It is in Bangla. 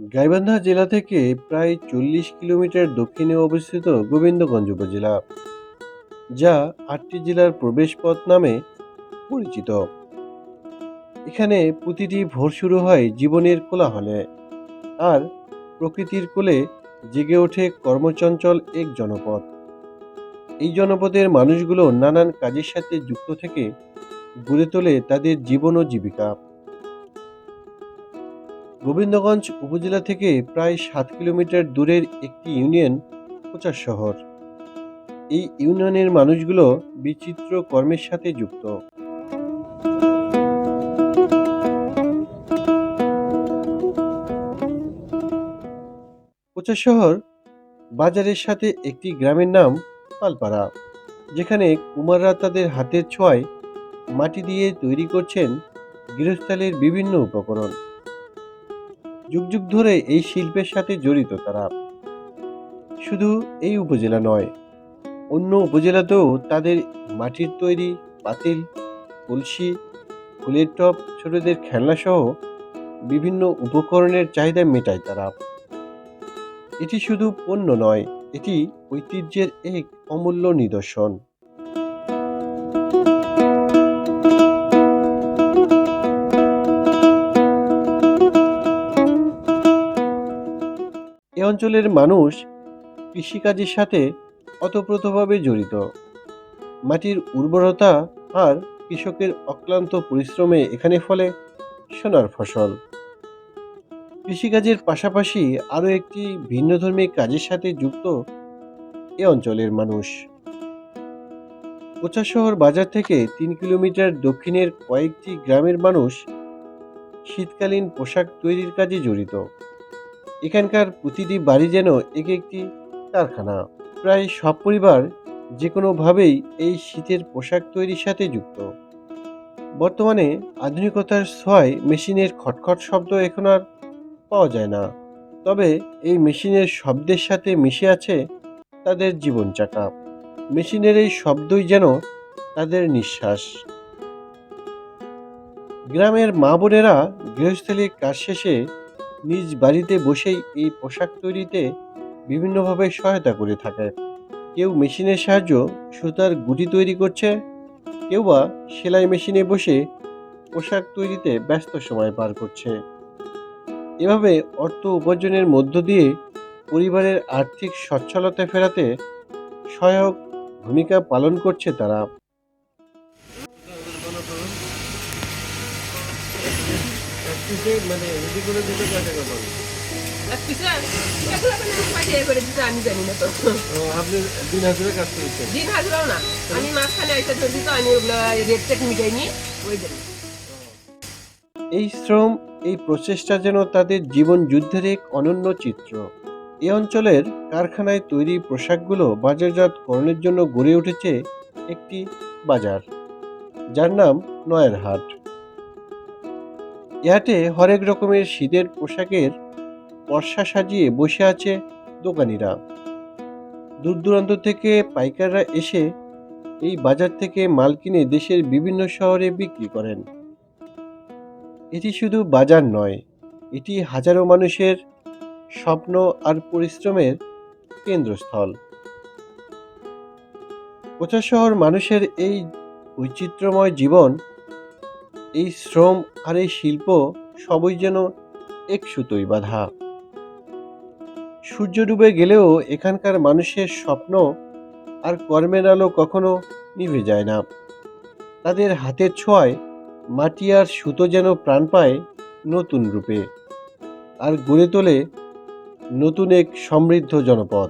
গাইবান্ধা জেলা থেকে প্রায় চল্লিশ কিলোমিটার দক্ষিণে অবস্থিত গোবিন্দগঞ্জ উপজেলা, যা আটটি জেলার প্রবেশপথ নামে পরিচিত। এখানে প্রতিটি ভোর শুরু হয় জীবনের কোলাহলে আর প্রকৃতির কোলে জেগে ওঠে কর্মচঞ্চল এক জনপদ। এই জনপদের মানুষগুলো নানান কাজের সাথে যুক্ত থেকে গড়ে তোলে তাদের জীবন ও জীবিকা। গোবিন্দগঞ্জ উপজেলা থেকে প্রায় সাত কিলোমিটার দূরের একটি ইউনিয়ন প্রচার শহর। এই ইউনিয়নের মানুষগুলো বিচিত্র কর্মের সাথে যুক্ত। প্রচার শহর বাজারের সাথে একটি গ্রামের নাম পালপাড়া, যেখানে কুমাররা তাদের হাতের ছোঁয়ায় মাটি দিয়ে তৈরি করছেন গৃহস্থালির বিভিন্ন উপকরণ। যুগ যুগ ধরে এই শিল্পের সাথে জড়িত তারা। শুধু এই উপজেলা নয়, অন্য উপজেলাতেও তাদের মাটির তৈরি পাতিল, কলসি, ফুলের টপ ছোটদের খেলনা সহ বিভিন্ন উপকরণের চাহিদা মেটায় তারা। এটি শুধু পণ্য নয়, এটি ঐতিহ্যের এক অমূল্য নিদর্শন। অঞ্চলের মানুষ কৃষিকাজের সাথে অতপ্রতভাবে জড়িত। মাটির উর্বরতা আর কৃষকের অক্লান্ত পরিশ্রমে এখানে ফলে সোনার ফসল। কৃষিকাজের পাশাপাশি আরও একটি ভিন্নধর্মী কাজের সাথে যুক্ত এ অঞ্চলের মানুষ। কোচা শহর বাজার থেকে তিন কিলোমিটার দক্ষিণের কয়েকটি গ্রামের মানুষ শীতকালীন পোশাক তৈরির কাজে জড়িত। এখানকার প্রতিটি বাড়ি যেন এক একটি কারখানা। প্রায় সব পরিবার যে কোনোভাবেই এই শীতের পোশাক তৈরির সাথে যুক্ত। বর্তমানে আধুনিকতার ছয় মেশিনের খটখট শব্দ এখন আর পাওয়া যায় না। তবে এই মেশিনের শব্দের সাথে মিশে আছে তাদের জীবন চাকা। মেশিনের এই শব্দই যেন তাদের নিঃশ্বাস। গ্রামের মা বোনেরা গৃহস্থলীর কাজ শেষে নিজ বাড়িতে বসেই এই পোশাক তৈরিতে বিভিন্নভাবে সহায়তা করে থাকে। কেউ মেশিনের সাহায্য সুতার গুটি তৈরি করছে, কেউ বা সেলাই মেশিনে বসে পোশাক তৈরিতে ব্যস্ত সময় পার করছে। এভাবে অর্থ উপার্জনের মধ্য দিয়ে পরিবারের আর্থিক সচ্ছলতা ফেরাতে সহায়ক ভূমিকা পালন করছে তারা। পিসে মানে পাঠিয়ে করে দিতে আমি জানি না তো। আপনি দিন হাজারে কাজ করেছেন? দিন হাজরাও না। আমি মাঝখানে আইসা ধরছি তো আমি রেট টেট মিটাই নিয়ে ওই জন্য এই শ্রম এই প্রচেষ্টা যেন তাদের জীবন যুদ্ধের এক অনন্য চিত্র। এ অঞ্চলের কারখানায় তৈরি পোশাকগুলো বাজারজাতকরণের জন্য গড়ে উঠেছে একটি বাজার যার নাম নয়ের হাট। হাটে হরেক রকমের শীতের পোশাকের পর্ষা সাজিয়ে বসে আছে দোকানিরা। দূর দূরান্ত থেকে পাইকাররা এসে এই বাজার থেকে মাল কিনে দেশের বিভিন্ন শহরে বিক্রি করেন। এটি শুধু বাজার নয়, এটি হাজারো মানুষের স্বপ্ন আর পরিশ্রমের কেন্দ্রস্থল। কোচা শহর মানুষের এই বৈচিত্র্যময় জীবন এই শ্রম আর এই শিল্প সবই যেন এক সুতোই বাঁধা। সূর্য ডুবে গেলেও এখানকার মানুষের স্বপ্ন আর কর্মের আলো কখনো নিভে যায় না। তাদের হাতের ছোঁয়ায় মাটি আর সুতো যেন প্রাণ পায় নতুন রূপে, আর গড়ে তোলে নতুন এক সমৃদ্ধ জনপদ।